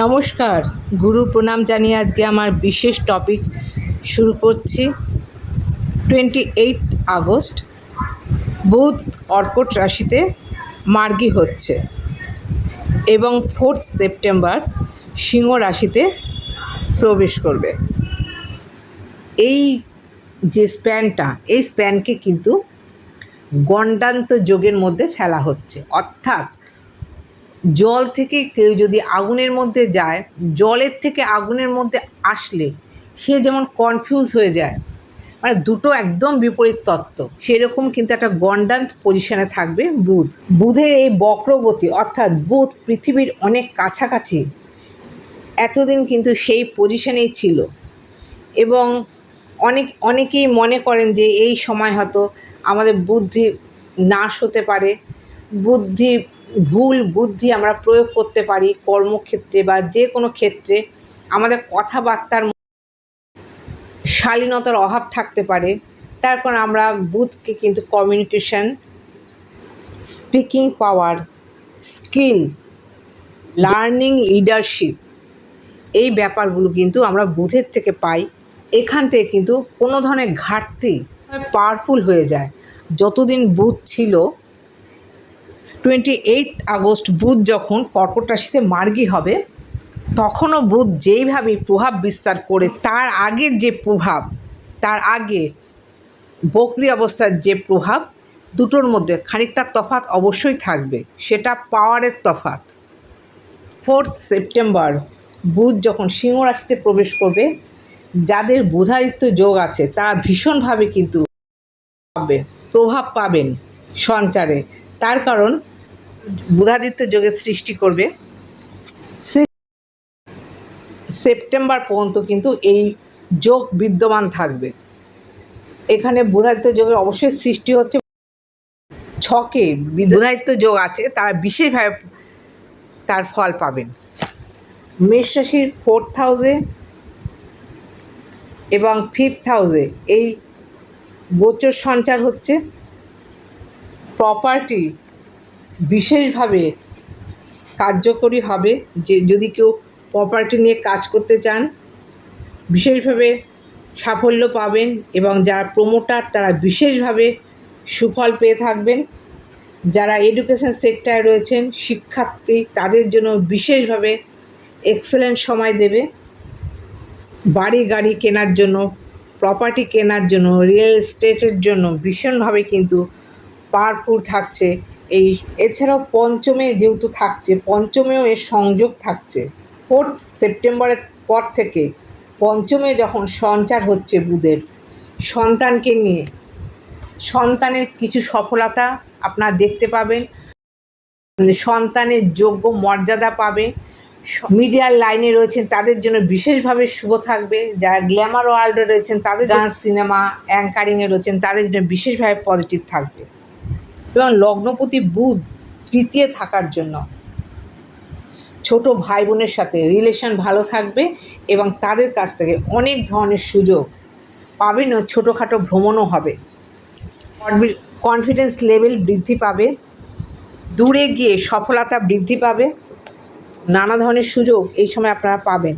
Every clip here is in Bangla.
নমস্কার, গুরু প্রণাম জানিয়ে আজকে আমার বিশেষ টপিক শুরু করছি। টোয়েন্টি এইট আগস্ট, বুধ কর্কট রাশিতে মার্গী হচ্ছে এবং ফোর্থ সেপ্টেম্বর সিংহ রাশিতে প্রবেশ করবে। এই যে স্প্যানটা এই স্প্যানকে কিন্তু গণ্ডান্ত যোগের মধ্যে ফেলা হচ্ছে। অর্থাৎ জল থেকে কেউ যদি আগুনের মধ্যে যায়, জলের থেকে আগুনের মধ্যে আসলে সে যেমন কনফিউজ হয়ে যায়। মানে দুটো একদম বিপরীত তত্ত্ব। সেরকম কিন্তু একটা গন্ডান্ত পজিশনে থাকবে বুধ। বুধের এই বক্রগতি, অর্থাৎ বুধ পৃথিবীর অনেক কাছাকাছি, এতদিন কিন্তু সেই পজিশনেই ছিল। এবং অনেক, অনেকেই মনে করেন যে এই সময় হয়তো আমাদের বুদ্ধি নাশ হতে পারে। বুদ্ধি ভুল বুদ্ধি আমরা প্রয়োগ করতে পারি কর্মক্ষেত্রে বা যে কোনো ক্ষেত্রে, আমাদের কথাবার্তার শালীনতার অভাব থাকতে পারে। তার কারণ আমরা বুথকে কিন্তু communication speaking power skill learning leadership এই ব্যাপারগুলো কিন্তু আমরা বুথের থেকে পাই। এখান থেকে কিন্তু কোনো ধরনের ঘাটতি পাওয়ারফুল হয়ে যায়। যতদিন বুথ ছিল টোয়েন্টি এইট আগস্ট বুধ যখন কর্কট রাশিতে মার্গী হবে, তখনও বুধ যেইভাবে প্রভাব বিস্তার করে, তার আগের যে প্রভাব, তার আগে বকরি অবস্থার যে প্রভাব, দুটোর মধ্যে খানিকটা তফাত অবশ্যই থাকবে। সেটা পাওয়ারের তফাত ফোর্থ সেপ্টেম্বর বুধ যখন সিংহ রাশিতে প্রবেশ করবে, যাদের বুধাদিত্য যোগ আছে, তারা ভীষণভাবে কিন্তু পাবে প্রভাব পাবেন সঞ্চারে। তার কারণ বুধাদিত্য যোগের সৃষ্টি করবে। সেপ্টেম্বর পর্যন্ত কিন্তু এই যোগ বিদ্যমান থাকবে। এখানে বুধাদিত্য যোগের অবশ্যই সৃষ্টি হচ্ছে। ছকে বুধাদিত্য যোগ আছে, তারা বিশেষভাবে তার ফল পাবেন। মেষ রাশির ফোর্থ হাউসে এবং ফিফথ হাউসে এই গোচর সঞ্চার হচ্ছে। প্রপার্টি বিশেষভাবে কার্যকরী হবে যে যদি কেউ প্রপার্টি নিয়ে কাজ করতে চান, বিশেষভাবে সাফল্য পাবেন এবং যারা প্রমোটার তারা বিশেষভাবে সুফল পেয়ে থাকবেন। যারা এডুকেশন সেক্টরে রয়েছেন, শিক্ষার্থী তাদের জন্য বিশেষভাবে এক্সেলেন্ট সময় দেবে। বাড়ি গাড়ি কেনার জন্য প্রপার্টি কেনার জন্য রিয়েল এস্টেটের জন্য ভীষণভাবে কিন্তু পাওয়ারফুল থাকছে। এই, এছাড়াও পঞ্চমে যেহেতু থাকছে, পঞ্চমেও এর সংযোগ থাকছে। ফোর্থ সেপ্টেম্বরের পর থেকে পঞ্চমে যখন সঞ্চার হচ্ছে বুধের, সন্তানকে নিয়ে। সন্তানের কিছু সফলতা আপনারা দেখতে পাবেন। সন্তানের যোগ্য মর্যাদা পাবে। মিডিয়ার লাইনে রয়েছেন, তাদের জন্য বিশেষভাবে শুভ থাকবে। যারা গ্ল্যামার ওয়ার্ল্ডে রয়েছেন, তাদের গান সিনেমা, অ্যাঙ্কারিংয়ে রয়েছেন, তাদের জন্য বিশেষভাবে পজিটিভ থাকবে। এবং লগ্নপতি বুধ তৃতীয় থাকার জন্য। ছোট ভাই বোনের সাথে রিলেশন ভালো থাকবে এবং তাদের কাছ থেকে অনেক ধরনের সুযোগ পাবেন ও ছোটোখাটো ভ্রমণও হবে। কনফিডেন্স লেভেল বৃদ্ধি পাবে। দূরে গিয়ে সফলতা বৃদ্ধি পাবে। নানা ধরনের সুযোগ এই সময় আপনারা পাবেন।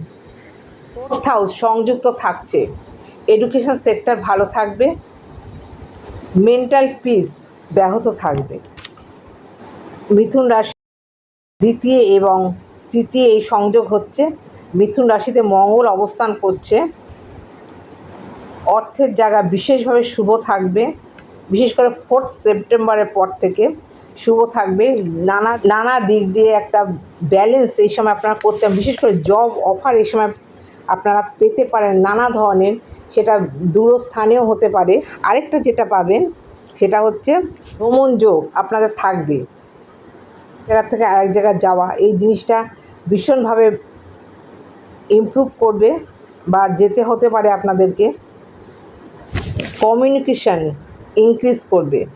ফোর্থ হাউস সংযুক্ত থাকছে। এডুকেশন সেক্টর ভালো থাকবে। মেন্টাল পিস ব্যাহত থাকবে। মিথুন রাশি দ্বিতীয় এবং তৃতীয় এই সংযোগ হচ্ছে, মিথুন রাশিতে মঙ্গল অবস্থান করছে। অর্থের জায়গা বিশেষভাবে শুভ থাকবে, বিশেষ করে ফোর্থ সেপ্টেম্বরের পর থেকে শুভ থাকবে। নানা নানা দিক দিয়ে একটা ব্যালেন্স এই সময় আপনারা করতে বিশেষ করে জব অফার এই সময় আপনারা পেতে পারেন নানা ধরনের, সেটা দূরস্থানেও হতে পারে। আরেকটা যেটা পাবেন সেটা হচ্ছে ভ্রমণ যোগ আপনাদের থাকবে। জায়গার থেকে আরেক জায়গায় যাওয়া, এই জিনিসটা ভীষণভাবে ইমপ্রুভ করবে বা যেতে হতে পারে আপনাদেরকে। কমিউনিকেশান ইনক্রিজ করবে।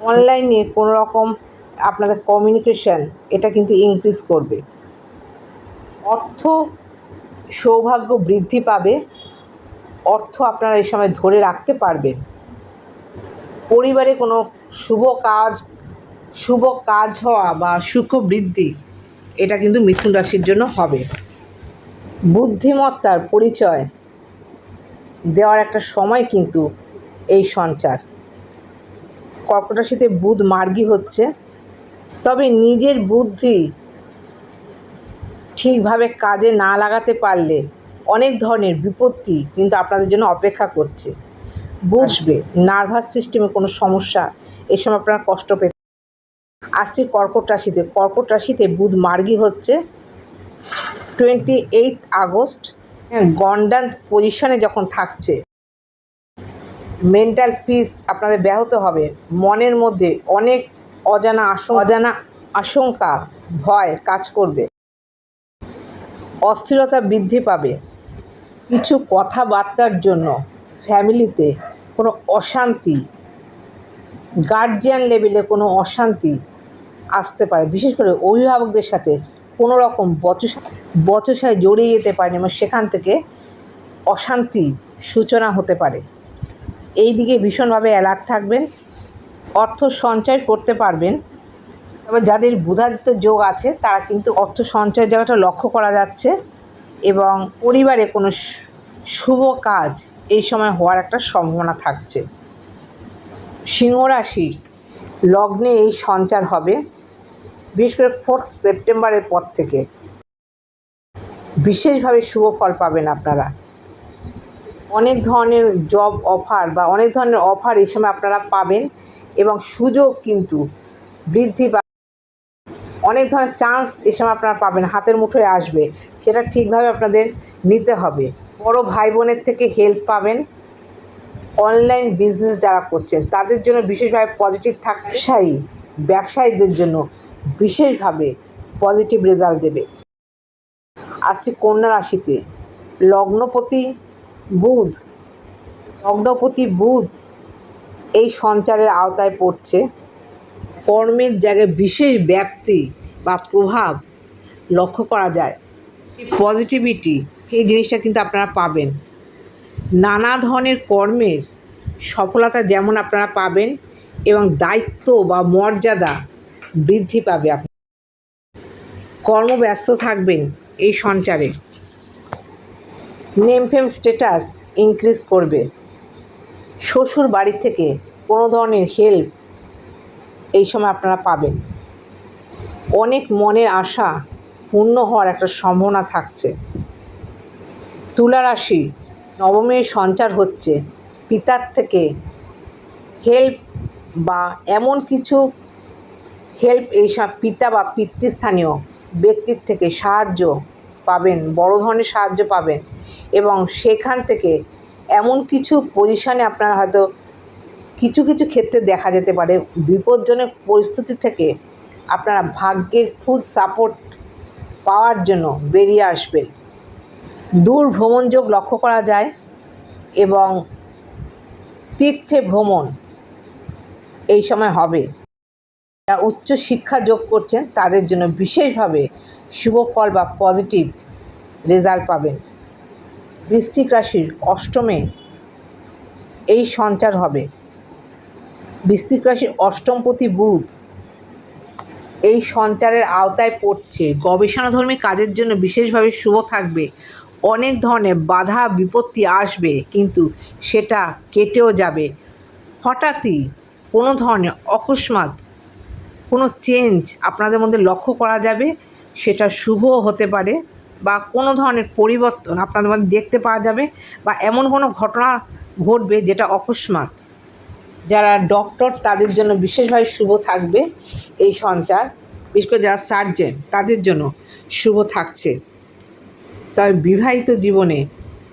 অনলাইনে কোনো রকম আপনাদের কমিউনিকেশান এটা কিন্তু ইনক্রিজ করবে। অর্থ সৌভাগ্য বৃদ্ধি পাবে। অর্থ আপনারা এই সময় ধরে রাখতে পারবেন। পরিবারে কোনো শুভ কাজ শুভ কাজ হওয়া বা সুখ বৃদ্ধি, এটা কিন্তু মিথুন রাশির জন্য হবে। বুদ্ধিমত্তার পরিচয় দেওয়ার একটা সময় কিন্তু এই সঞ্চার। কর্কট রাশিতে বুধ মার্গী হচ্ছে, তবে নিজের বুদ্ধি ঠিকভাবে কাজে না লাগাতে পারলে অনেক ধরনের বিপত্তি কিন্তু আপনাদের জন্য অপেক্ষা করছে। বুঝবে, নার্ভাস সিস্টেমে কোনো সমস্যা এই সময় আপনারা কষ্ট পেতে আসছে কর্কট রাশিতে কর্কট রাশিতে বুধ মার্গী হচ্ছে টোয়েন্টি আগস্ট। গন্ডান পজিশনে যখন থাকছে মেন্টাল পিস আপনাদের ব্যাহত হবে। মনের মধ্যে অনেক অজানা অজানা আশঙ্কা, ভয় কাজ করবে। অস্থিরতা বৃদ্ধি পাবে। কিছু কথাবার্তার জন্য ফ্যামিলিতে কোনো অশান্তি গার্জিয়ান লেভেলে কোনো অশান্তি আসতে পারে। বিশেষ করে অভিভাবকদের সাথে কোনো রকম বচসা, বচসায় জড়িয়ে যেতে পারেন এবং সেখান থেকে অশান্তি সূচনা হতে পারে। এই দিকে ভীষণভাবে অ্যালার্ট থাকবেন, অর্থ সঞ্চয় করতে পারবেন তবে যাদের বুধাদিত্য যোগ আছে তারা কিন্তু অর্থ সঞ্চয়ের জায়গাটা লক্ষ্য করা যাচ্ছে এবং পরিবারে কোনো শুভ কাজ এই সময় হওয়ার একটা সম্ভাবনা থাকছে। সিংহ রাশির লগ্নে এই সঞ্চার হবে, বিশেষ করে ফোর্থ সেপ্টেম্বরের পর থেকে। বিশেষভাবে শুভ ফল পাবেন আপনারা। অনেক ধরনের জব অফার বা অনেক ধরনের অফার এই সময় আপনারা পাবেন এবং সুযোগ কিন্তু বৃদ্ধি পা অনেক ধরনের চান্স এই সময় আপনারা পাবেন, হাতের মুঠোয় আসবে। সেটা ঠিকভাবে আপনাদের নিতে হবে। বড় ভাই বোনের থেকে হেল্প পাবেন। অনলাইন বিজনেস যারা করছেন, তাদের জন্য বিশেষভাবে পজিটিভ থাকছে ব্যবসায়ী ব্যবসায়ীদের জন্য বিশেষভাবে পজিটিভ রেজাল্ট দেবে। আসছে কন্যা রাশিতে, লগ্নপতি বুধ লগ্নপতি বুধ এই সঞ্চারের আওতায় পড়ছে। কর্মের জায়গায় বিশেষ ব্যাপ্তি বা প্রভাব লক্ষ্য করা যায়। পজিটিভিটি সেই জিনিসটা কিন্তু আপনারা পাবেন। নানা ধরনের কর্মের সফলতা যেমন আপনারা পাবেন এবং দায়িত্ব বা মর্যাদা বৃদ্ধি পাবে আপনি। কর্মব্যস্ত থাকবেন এই সঞ্চারে। নেমফেম স্ট্যাটাস ইনক্রিজ করবে। শ্বশুর বাড়ি থেকে কোনো ধরনের হেল্প এই সময় আপনারা পাবেন। অনেক মনের আশা পূর্ণ হওয়ার একটা সম্ভাবনা থাকছে। তুলা রাশি নবমীর সঞ্চার হচ্ছে। পিতার থেকে হেল্প বা এমন কিছু হেল্প এইসব পিতা বা পিতৃস্থানীয় ব্যক্তির থেকে সাহায্য পাবেন, বড় ধরনের সাহায্য পাবেন এবং সেখান থেকে এমন কিছু পজিশনে আপনার হয়তো কিছু কিছু ক্ষেত্রে দেখা যেতে পারে। বিপজ্জনক পরিস্থিতি থেকে আপনারা ভাগ্যের ফুল সাপোর্ট পাওয়ার জন্য বেরিয়ে আসবেন। দূর ভ্রমণ যোগ লক্ষ্য করা যায় এবং তীর্থে ভ্রমণ এই সময় হবে। যারা উচ্চ শিক্ষা যোগ করছেন, তাদের জন্য বিশেষভাবে শুভ ফল বা পজিটিভ রেজাল্ট পাবেন। বৃশ্চিক রাশির অষ্টমে এই সঞ্চার হবে। বৃশ্চিক রাশির অষ্টমপতি বুধ এই সঞ্চারের আওতায় পড়ছে। গবেষণাধর্মী কাজের জন্য বিশেষভাবে শুভ থাকবে। অনেক ধরনের বাধা, বিপত্তি আসবে, কিন্তু সেটা কেটেও যাবে। হঠাৎই কোনো ধরনের অকস্মাৎ কোনো চেঞ্জ আপনাদের মধ্যে লক্ষ্য করা যাবে, সেটা শুভও হতে পারে বা কোনো ধরনের পরিবর্তন আপনাদের মধ্যে দেখতে পাওয়া যাবে বা এমন কোনো ঘটনা ঘটবে যেটা অকস্মাৎ। যারা ডক্টর তাদের জন্য বিশেষভাবে শুভ থাকবে এই সঞ্চার। বিশেষ করে যারা সার্জেন তাদের জন্য শুভ থাকছে। তবে বিবাহিত জীবনে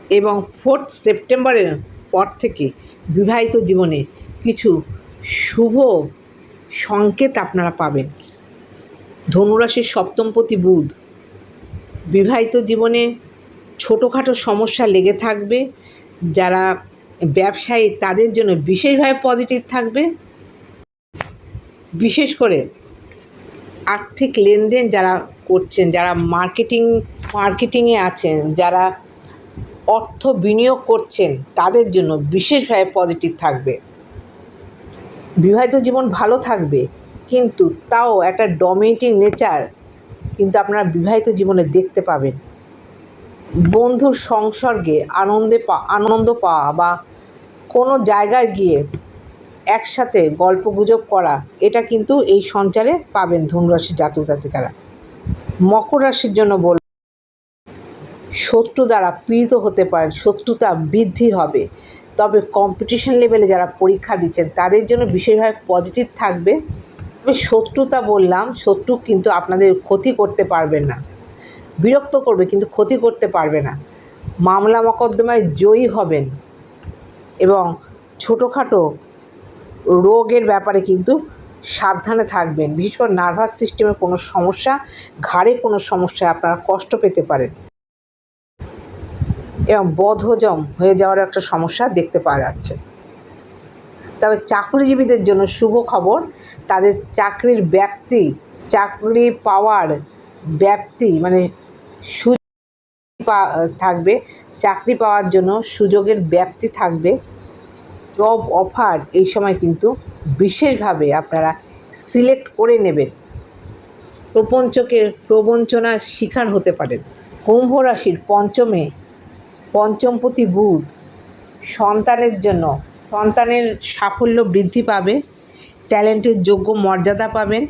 এবং ফোর্থ সেপ্টেম্বরের পর থেকে বিবাহিত জীবনে কিছু শুভ সংকেত আপনারা পাবেন। ধনুরাশির সপ্তমপতি বুধ, বিবাহিত জীবনে ছোটোখাটো সমস্যা লেগে থাকবে, যারা ব্যবসায়ী তাদের জন্য বিশেষভাবে পজিটিভ থাকবে। বিশেষ করে আর্থিক লেনদেন যারা করছেন, যারা মার্কেটিং, মার্কেটিংয়ে আছেন, যারা অর্থ বিনিয়োগ করছেন, তাদের জন্য বিশেষভাবে পজিটিভ থাকবে। বিবাহিত জীবন ভালো থাকবে, কিন্তু তাও একটা ডমিনেটিং নেচার কিন্তু আপনারা বিবাহিত জীবনে দেখতে পাবেন। বন্ধুর সংসর্গে আনন্দে পা, আনন্দ পাওয়া বা কোনো জায়গায় গিয়ে একসাথে গল্প গুজব করা, এটা কিন্তু এই সঞ্চারে পাবেন ধনুরাশির জাতক জাতিকারা মকর রাশির জন্য বল শত্রু দ্বারা পীড়িত হতে পারেন, শত্রুতা বৃদ্ধি হবে। তবে কম্পিটিশন লেভেলে যারা পরীক্ষা দিচ্ছেন, তাদের জন্য বিশেষভাবে পজিটিভ থাকবে। তবে শত্রুতা বললাম, শত্রু কিন্তু আপনাদের ক্ষতি করতে পারবে না। বিরক্ত করবে, কিন্তু ক্ষতি করতে পারবে না। মামলা মকদ্দমায় জয়ী হবেন এবং ছোটোখাটো রোগের ব্যাপারে কিন্তু সাবধানে থাকবেন। করে নার্ভাস সিস্টেমের কোনো সমস্যা, ঘাড়ে কোনো সমস্যায় আপনারা কষ্ট পেতে পারেন। এবং বদহজম হয়ে যাওয়ার একটা সমস্যা দেখতে পাওয়া যাচ্ছে। তবে চাকরিজীবীদের জন্য শুভ খবর, তাদের চাকরির ব্যাপ্তি, চাকরি পাওয়ার ব্যাপ্তি মানে সুযোগ থাকবে, চাকরি পাওয়ার জন্য সুযোগের ব্যাপ্তি থাকবে। জব অফার এই সময় কিন্তু বিশেষভাবে আপনারা সিলেক্ট করে নেবেন। প্রপঞ্চকের প্রবঞ্চনার শিকার হতে পারেন। কুম্ভ রাশির পঞ্চমে পঞ্চমপতি বুধ সন্তানের জন্য সন্তানের সাফল্য বৃদ্ধি পাবে, ট্যালেন্টের যোগ্য মর্যাদা পাবেন।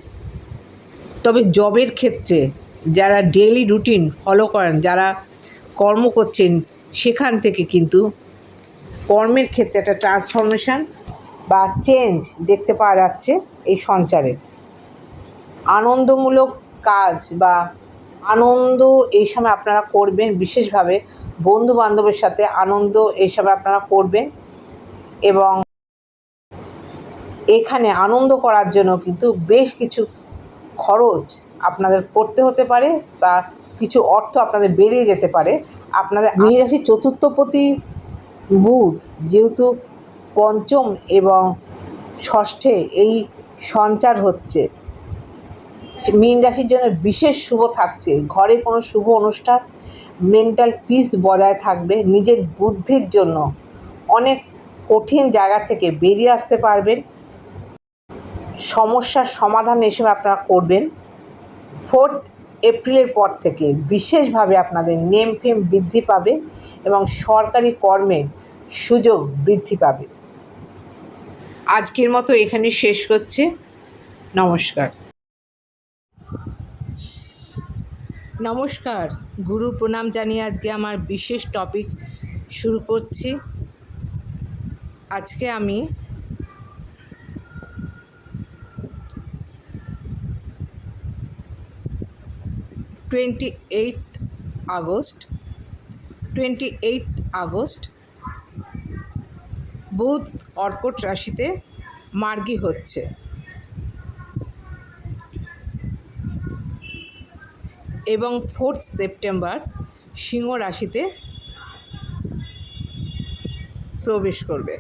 তবে জবের ক্ষেত্রে যারা ডেইলি রুটিন ফলো করেন, যারা কর্ম করছেন, সেখান থেকে কিন্তু কর্মের ক্ষেত্রে একটা ট্রান্সফরমেশন বা চেঞ্জ দেখতে পাওয়া যাচ্ছে এই সঞ্চারে। আনন্দমূলক কাজ বা আনন্দ এই সময় আপনারা করবেন, বিশেষভাবে বন্ধু বান্ধবের সাথে আনন্দ এই সময় আপনারা করবেন এবং এখানে আনন্দ করার জন্য কিন্তু বেশ কিছু খরচ আপনাদের করতে হতে পারে বা কিছু অর্থ আপনাদের বেরিয়ে যেতে পারে। আপনাদের মীন রাশির চতুর্থপতি বুধ, যেহেতু পঞ্চম এবং ষষ্ঠে এই সঞ্চার হচ্ছে। মীন রাশির জন্য বিশেষ শুভ থাকছে। ঘরে কোনো শুভ অনুষ্ঠান মেন্টাল পিস বজায় থাকবে নিজের বুদ্ধির জন্য। অনেক কঠিন জায়গা থেকে বেরিয়ে আসতে পারবেন। সমস্যার সমাধান হিসেবে আপনারা করবেন। ফোর্থ এপ্রিলের পর থেকে বিশেষভাবে আপনাদের নেম ফেম বৃদ্ধি পাবে এবং সরকারি কর্মের সুযোগ বৃদ্ধি পাবে। আজকের মতো এখানে শেষ করছে। নমস্কার। নমস্কার। গুরু প্রণাম জানিয়ে আজকে আমার বিশেষ টপিক শুরু করছি। আজকে আমি twenty eight August twenty eight August, বুধ কর্কট রাশিতে মার্গী হচ্ছে। এবং ফোর্থ সেপ্টেম্বর সিংহ রাশিতে প্রবেশ করবে।